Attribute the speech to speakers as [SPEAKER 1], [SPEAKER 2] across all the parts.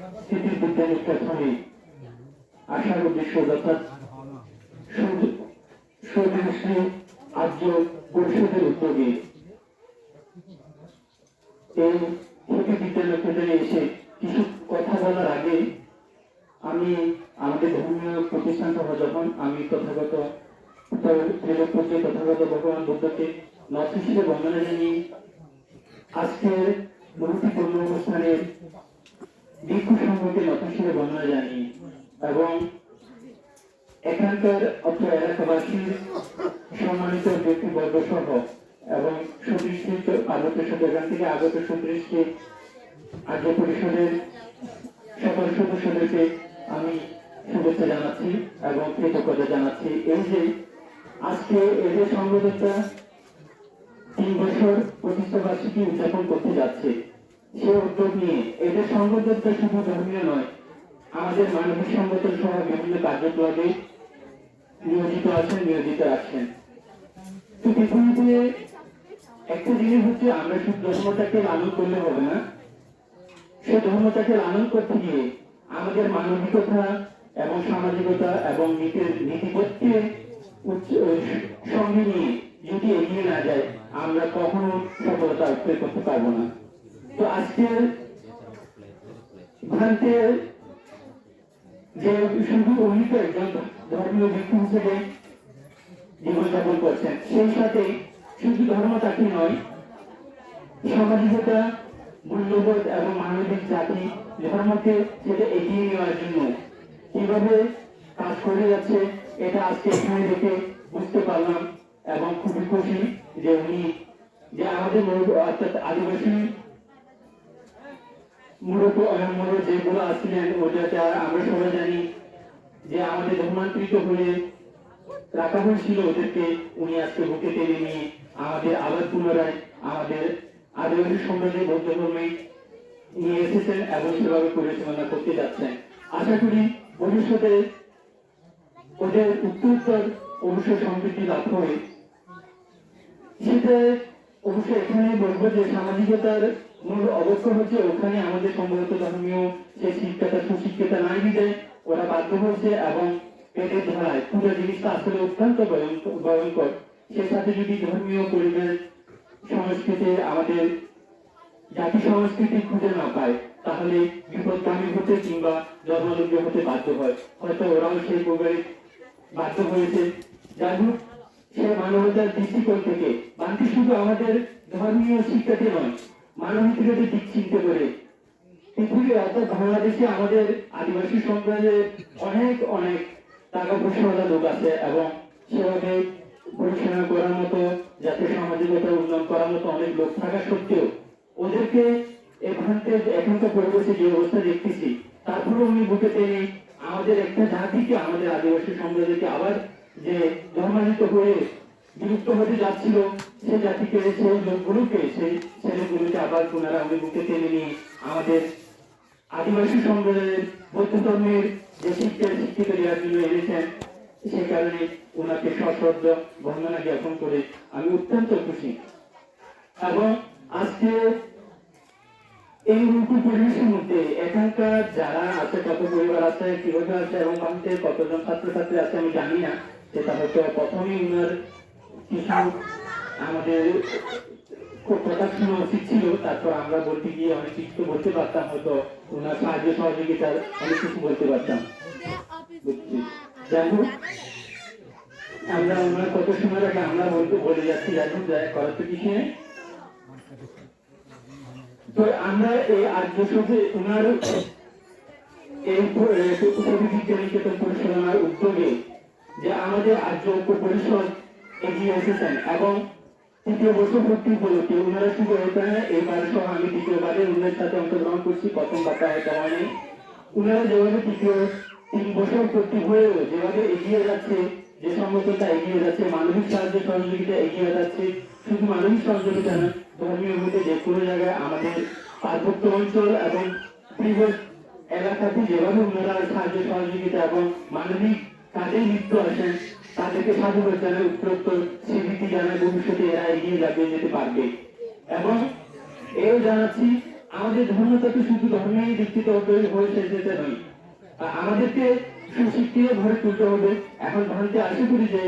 [SPEAKER 1] স্থিতির বিজ্ঞানীর শ্রমিক আশার উদ্দেশ্য অর্থাৎ সৌরশ্রী আর্য পরিষদের উদ্যোগে এই থেকে বিজ্ঞান কেন্দ্রে এসে কিছু কথা বলার আগে আমি আমাদের ধর্মীয় প্রতিষ্ঠান সহ যখন আমি তথাগত ত্রিলোকপুরকে তথাগত ভগবান বুদ্ধকে নথ হিসেবে বন্দনা জানিয়ে আজকের গুরুত্বপূর্ণ অনুষ্ঠানের ভিক্ষু সংঘকে হিসেবে বন্দনা জানিয়ে এবং এখানকার অত্র এলাকাবাসীর সম্মানিত ব্যক্তিবর্গ সহ এবং সুদৃষ্টিত আগত এখান থেকে আগত সুদৃষ্টি আর্য পরিষদের সকল সদস্যদেরকে আমি শুভেচ্ছা জানাচ্ছি এবং কৃতজ্ঞতা জানাচ্ছি। এই যে আজকে এদের সংগঠনটা তিন বছর প্রতিষ্ঠাবার্ষিকী উদযাপন করতে যাচ্ছে সে উদ্যোগ নিয়ে এদের সংগঠনটা শুধু ধর্মীয় নয়, আমাদের মানবিক সংগঠন সহ বিভিন্ন কার্যক্রমে নিয়োজিত আছেন নিয়োজিত আছেন। তো পৃথিবীতে একটা জিনিস হচ্ছে, আমরা শুধু ধর্মটাকে লালন করলে হবে না, সে ধর্মটাকে লালন করতে গিয়ে আমাদের মানবিকতা এবং সামাজিকতা এবং নীতির নীতিবোধকে সঙ্গে নিয়ে যদি এগিয়ে না যায়, আমরা কখনো সফলতা অর্জন করতে পারব না। তো আজকের ভ্রান্তের যে শুধু উনি তো একজন ধর্মীয় ব্যক্তি হিসেবে জীবনযাপন করছেন, সেই সাথে শুধু ধর্ম চাকরি নয়, সামাজিকতা, মূল্যবোধ এবং মানবিক জাতি, ধর্মকে সেটা এগিয়ে নেওয়ার জন্য কীভাবে কাজ করে যাচ্ছে, এটা আজকে এখানে দেখে বুঝতে পারলাম এবং খুবই খুশি যে উনি যে আমাদের অর্থাৎ আদিবাসী মূলত মূলত যেগুলো আসছিলেন ওটাতে আমরা সবাই জানি যে আমাদের ধর্মান্তরিত হয়ে রাখা হয়েছিল ওদেরকে। উনি আজকে বুকে টেনে নিয়ে আমাদের আবার পুনরায় আমাদের আদিবাসী সম্রাজ্যের বৌদ্ধ ধর্মে নিয়ে এসেছেন এবং সেভাবে পরিচালনা করতে যাচ্ছেন। আশা করি ভবিষ্যতে ওদের উত্তরোত্তর অবশ্যই সমৃদ্ধি লাভ হবে। সেটা অবশ্যই এখানে বলব যে সামাজিকতার মূল অবস্থ হচ্ছে ওখানে আমাদের সম্ভবত ধর্মীয় শিক্ষাটা নাই দিতে, ওরা বাধ্য হয়েছে এবং ধরায়। পুরো জিনিসটা আসলে অত্যন্ত ভয়ঙ্কর। সে সাথে যদি ধর্মীয় পরিবেশ, সংস্কৃতি আমাদের জাতি সংস্কৃতি খুঁজে না পায়, তাহলে বিপদগামী হতে কিংবা জন্মলগ্ন হতে বাধ্য হয়। হয়তো ওরাও সেই প্রকারে বাধ্য হয়েছে। যাই হোক, সে মানবতার দৃষ্টিকোণ থেকে বান্তি শুধু আমাদের ধর্মীয় শিক্ষাতে নয় মানবিকতার দিক চিনতে করে পৃথিবী অর্থাৎ বাংলাদেশে আমাদের আদিবাসী সম্প্রদায়ের অনেক অনেক টাকা পয়সাওয়ালা লোক আছে এবং সেভাবে পরিচালনা করার মতো, যাতে সামাজিকতা উন্নয়ন করার মতো অনেক লোক থাকা সত্ত্বেও ওদেরকে এখানকে এখানকার পরিবেশে যে অবস্থা দেখতেছি তারপরে উনি বুঝতে পেরে আমাদের একটা জাতিকে, আমাদের আদিবাসী সম্প্রদায়কে আবার যে ধর্মান্বিত হয়ে বিলুপ্ত হতে যাচ্ছিল সে জাতিকে সেই লোকগুলোকে সেই ছেলেগুলোকে আবার পুনরায় আমি বুকে টেনে নিয়ে আমাদের আদিবাসী সম্প্রদায়ের বৌদ্ধ ধর্মের যে শিক্ষা, শিক্ষিত জন্য এনেছেন সে কারণে ওনাকে সশ্রদ্ধ বন্দনা জ্ঞাপন করে আমি অত্যন্ত খুশি। এবং আজকে এই রূপ পরিবেশের মধ্যে এখানকার যারা আছে, কত পরিবার আছে কীভাবে আছে, এবং আমাদের কতজন ছাত্রছাত্রী আছে, আমি জানি না। সেটা হয়তো প্রথমেই উনার কিছু আমাদের কথা শোনা উচিত ছিল তারপর আমরা বলতে গিয়ে অনেক কিছু বলতে পারতাম হয়তো ওনার সাহায্য সহযোগিতার অনেক কিছু বলতে পারতাম। যাই আমরা ওনার আমরা বলতে বলে যাচ্ছি যাই করার তো কিছু নেই তো আমরা এই আর্য সভে ওনার এই উদ্যোগে যে আমাদের আর্য ঐক্য পরিষদ এগিয়ে এসেছেন এবং তৃতীয় বছর ভর্তি উপলক্ষে ওনারা শুধু হতে এবার সহ আমি দ্বিতীয়বারে ওনার সাথে অংশগ্রহণ করছি প্রথমবার হয়তো হয়নি। ওনারা যেভাবে তৃতীয় তিন বছর ভর্তি হয়েও যেভাবে এগিয়ে যাচ্ছে, যে সংগঠনটা এগিয়ে যাচ্ছে, মানবিক সাহায্য সহযোগিতা এগিয়ে যাচ্ছে, শুধু মানবিক সহযোগিতা না, ধর্মীয় মধ্যে যে কোনো জায়গায় আমাদের পার্বত্য অঞ্চল এবং বৃহৎ এলাকাতে যেভাবে ওনারা সাহায্য সহযোগিতা এবং মানবিক কাজে লিপ্ত আছেন তাদেরকে সাধুবাদ জানায় উত্তরোত্তর স্বীকৃতি জানায় ভবিষ্যতে এরা এগিয়ে যাবে, যেতে পারবে। এবং এও জানাচ্ছি, আমাদের ধর্মতা তো শুধু ধর্মেই দীক্ষিত হতে হয়েছে, যেতে নয়। আমাদেরকে সুশিক্ষিত ভরে তুলতে হবে। এখন ভারতে আশা করি যে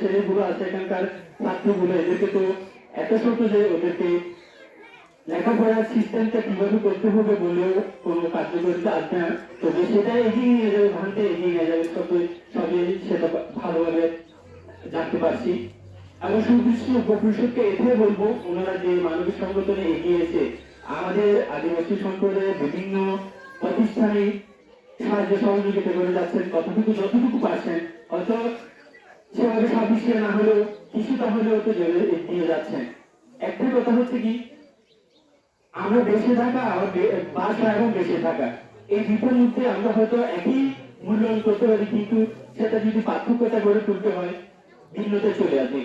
[SPEAKER 1] ছেলেগুলো আছে এখানকার ছাত্রগুলো, এদেরকে তো এত শত যে ওদেরকে লেখাপড়ার সিস্টেমটা কীভাবে করতে হবে বলেও কোনো কার্যকরিতা আছে? না তবে সেটা এগিয়ে নিয়ে যাবে, ভারতে এগিয়ে নিয়ে যাবে সবে সবে সেটা ভালোভাবে জানতে পারছি। এবং সুদৃশ্য উপপরিষদকে এটাই বলব, ওনারা যে মানবিক সংগঠনে এগিয়েছে আমাদের আদিবাসী সম্প্রদায়ের বিভিন্ন প্রতিষ্ঠানে সাহায্য সহযোগিতা করে যাচ্ছেন, কতটুকু যতটুকু পারছেন হয়তো সেভাবে সাবিষ্কার না হলেও, কিছুটা হলেও তো এগিয়ে যাচ্ছেন। একটা কথা হচ্ছে কি আমরা বেঁচে থাকা বাসা এবং বেঁচে থাকা। এই দুটোর মধ্যে আমরা হয়তো একই মূল্যায়ন করতে পারি কিন্তু সেটা যদি পার্থক্যতা গড়ে তুলতে হয় ভিন্নতে চলে আসে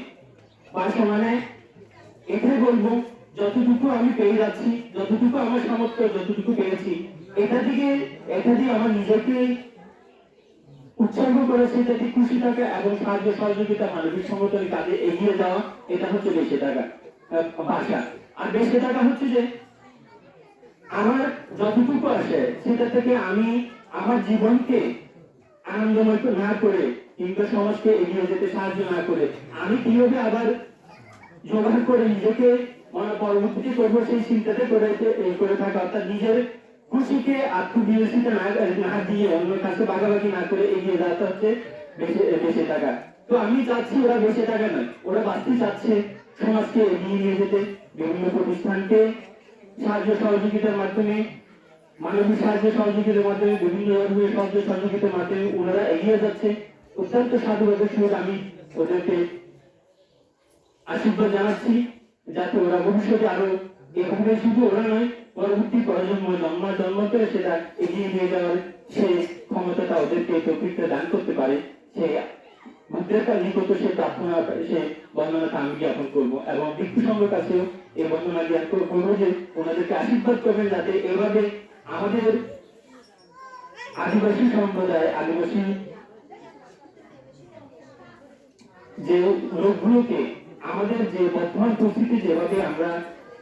[SPEAKER 1] বাসা মানে এটাই বলব যতটুকু আমি পেয়ে যাচ্ছি যতটুকু আমার সামর্থ্য যতটুকু পেয়েছি এটা থেকে এটা দিয়ে আমার নিজেকে উৎসর্গ করে সেটাতে খুশি থাকা এবং সাহায্য সহযোগিতা মানবিক সংগঠনের কাজে এগিয়ে যাওয়া এটা হচ্ছে বেঁচে থাকা আহ, ভাষা। আর বেঁচে থাকা হচ্ছে যে আমার যতটুকু আসে সেটা থেকে আমি আমার জীবনকে আনন্দময় না করে কিংবা সমাজকে এগিয়ে যেতে সাহায্য না করে, আমি কীভাবে আবার জোগাড় করে নিজেকে পরবর্তীতে করব সেই চিন্তাতে করে করে থাকা, অর্থাৎ নিজের খুশিকে আত্মবিরসিতে না না দিয়ে অন্যের কাছে ভাগাভাগি না করে এগিয়ে যাতে হচ্ছে বেঁচে বেঁচে থাকা তো আমি চাচ্ছি ওরা বেঁচে থাকা নয়, ওরা বাঁচতে চাচ্ছে সমাজকে এগিয়ে নিয়ে যেতে, বিভিন্ন প্রতিষ্ঠানকে সাহায্য সহযোগিতার মাধ্যমে, মানবিক সাহায্য সহযোগিতার মাধ্যমে, বিভিন্ন ধরনের সাহায্য সহযোগিতার মাধ্যমে ওনারা এগিয়ে যাচ্ছে। অত্যন্ত সাধুবাদের সঙ্গে আমি ওদেরকে আশীর্বাদ জানাচ্ছি, যাতে ওরা ভবিষ্যতে আরও এভাবে শুধু ওরা নয়, পরবর্তী প্রজন্ম জন্ম জন্মান্তরে সেটা এগিয়ে নিয়ে যাওয়ার সে ক্ষমতাটা ওদেরকে তৌফিকটা দান করতে পারে, সে বুদ্ধের নিকট সে প্রার্থনা সে বন্দনাটা আমি জ্ঞাপন করব এবং ভিক্ষু সংঘের কাছেও এই বন্দনা জ্ঞাপন করব। যে ওনাদেরকে আশীর্বাদ করবেন যাতে এভাবে আমাদের আদিবাসী সম্প্রদায়, আদিবাসী যে রোগগুলোকে আমাদের যে বর্তমান পরিস্থিতি যেভাবে আমরা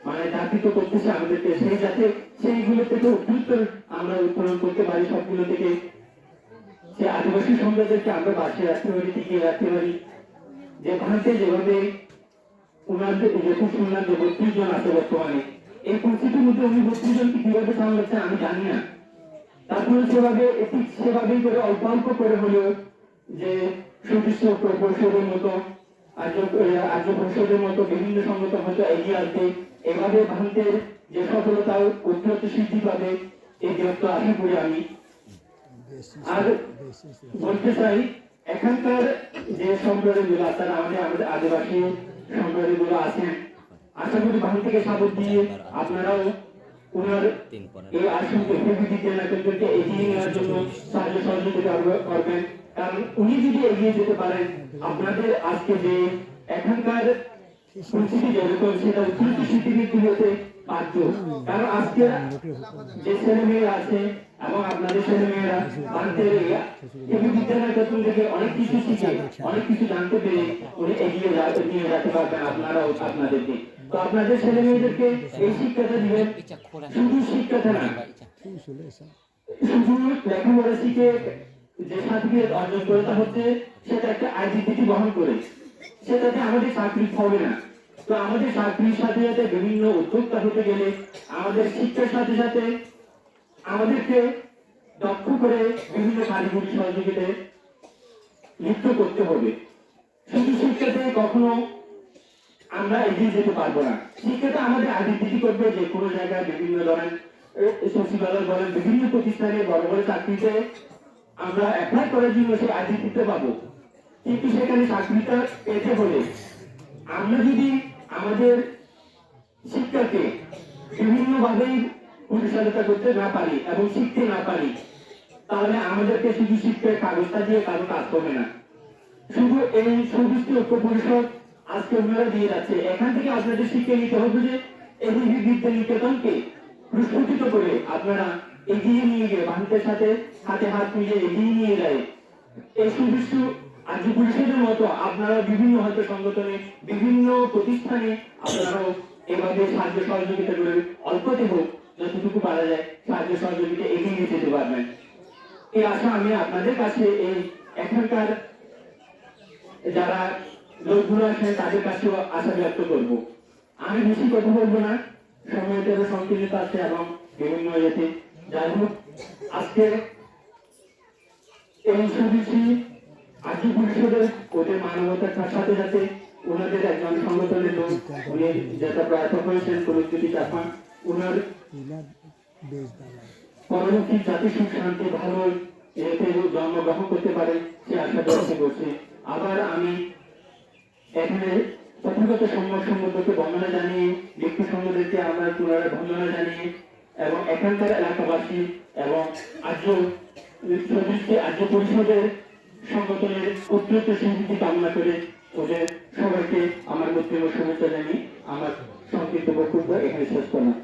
[SPEAKER 1] মানে জাগৃত করতেছে, আমাদেরকে সেই যাতে সেইগুলো থেকে উত্তর আমরা উত্তোলন করতে পারি, সবগুলো থেকে সে আদিবাসী সম্প্রদায়কে আমরা বাঁচিয়ে রাখতে পারি টিকিয়ে রাখতে পারি যে ভারতে যেভাবে খুব বত্রিশ জন আছে বর্তমানে, এই পরিস্থিতির মধ্যে উনি বত্রিশ জনকে কীভাবে সামলাচ্ছেন আমি জানি না। তারপরে সেভাবে, এটি সেভাবেই করে, অল্প অল্প করে হলেও যে সুদৃশ্য পরিষদের মতো, আর্য পরিষদের মতো বিভিন্ন সংগঠন হয়তো এগিয়ে আসবে, এভাবে ভারতের যে সফলতা উত্তরত সিদ্ধি পাবে এই দৃঢ়ত্ব আশা করি আমি। আর বলতে চাই, এখানকার যে সম্প্রদায়গুলো তারা আমাদের আমাদের আদিবাসী সম্প্রদায়গুলো আছেন আশা করি বাহির থেকে সাবধ দিয়ে আপনারাও এগিয়ে নেওয়ার জন্য সাহায্য সহযোগিতা করবে- করবেন। উনি যদি এগিয়ে যেতে পারেন, আপনাদের আজকে যে এখানকার সেটা স্বীকৃতি হতে বাধ্য। কারণ আজকে যে ছেলে মেয়েরা আছে এবং আপনাদের ছেলে মেয়েরা এই থেকে অনেক কিছু শিখে, অনেক কিছু জানতে পেরে উনি এগিয়ে যাতে নিয়ে পারবেন আপনারাও তো আপনাদের ছেলে মেয়েদেরকে এই শিক্ষাটা দিবেন। শুধু শিক্ষাটা না, শুধু লেখাপড়া শিখে যে সার্টিফিকেট অর্জন করে তা হচ্ছে সেটা একটা আইডেন্টিটি বহন করে। সেটাতে আমাদের চাকরি হবে না। তো আমাদের চাকরির সাথে সাথে বিভিন্ন উদ্যোক্তা হতে গেলে আমাদের শিক্ষার সাথে সাথে আমাদেরকে দক্ষ করে বিভিন্ন কারিগরি সহযোগিতায় লিপ্ত করতে হবে। শুধু শিক্ষাতে কখনো আমরা এগিয়ে যেতে পারব না। শিক্ষাটা আমাদের আইডেন্টিটি করবে যে কোনো জায়গায় বিভিন্ন ধরনের সচিবালয় বলেন বিভিন্ন প্রতিষ্ঠানে বড় বড় চাকরিতে আমরা অ্যাপ্লাই করার জন্য সেই আইডেন্টিটি পাবো। কিন্তু সেখানে চাকরিটা পেতে হলে আমরা যদি আমাদের শিক্ষাকে বিভিন্নভাবেই পরিচালিত করতে না পারি এবং শিখতে না পারি, তাহলে আমাদেরকে শুধু শিখতে কাগজটা দিয়ে কারও কাজ হবে না। শুধু এই সুদৃষ্টি ঐক্য পরিষদ আজকে ওনারা দিয়ে যাচ্ছে। এখান থেকে আপনাদের শিখে নিতে হবে যে এই বিদ্যা নিকেতনকে প্রস্ফুটিত করে আপনারা এগিয়ে নিয়ে গিয়ে ভারতের সাথে হাতে হাত মিলিয়ে এগিয়ে নিয়ে যায়। এই সুদৃশ্য আর্য পরিষদের মতো আপনারা বিভিন্ন হয়তো সংগঠনে, বিভিন্ন প্রতিষ্ঠানে আপনারাও এভাবে সাহায্য সহযোগিতা করে অল্পতে হোক, যতটুকু পারা যায় সাহায্য সহযোগিতা এগিয়ে নিয়ে যেতে পারবেন। এই আশা আমি আপনাদের কাছে, এই এখানকার যারা লোকগুলো আছেন, তাদের কাছেও আশা ব্যক্ত করব। আমি বেশি কথা বলব না সময়টারও সংকীর্ণত আছে এবং বিভিন্ন যাই হোক আজকে এই আর্য ওদের মানবতার সাথে সাথে ওনাদের একজন সংগঠনের লোক, উনি যেটা প্রয়াত হয়েছেন প্রযুক্তি চাপান ওনার পরবর্তী জাতি সুখ শান্তি ভালো এতে জন্মগ্রহণ করতে পারে, সে আশা ব্যক্ত করছি। আবার আমি এখানে তথাগত সম্মান সম্বন্ধকে বন্দনা জানিয়ে, ব্যক্তি সম্বন্ধকে আমরা পুনরায় বন্দনা জানিয়ে এবং এখানকার এলাকাবাসী এবং আর্য আর্য পরিষদের সংগঠনের অত্যন্ত স্বীকৃতি কামনা করে ওদের সবাইকে আমার মধ্যে শুভেচ্ছা জানিয়ে আমার সংক্ষিপ্ত বক্তব্য এখানে শেষ করলাম।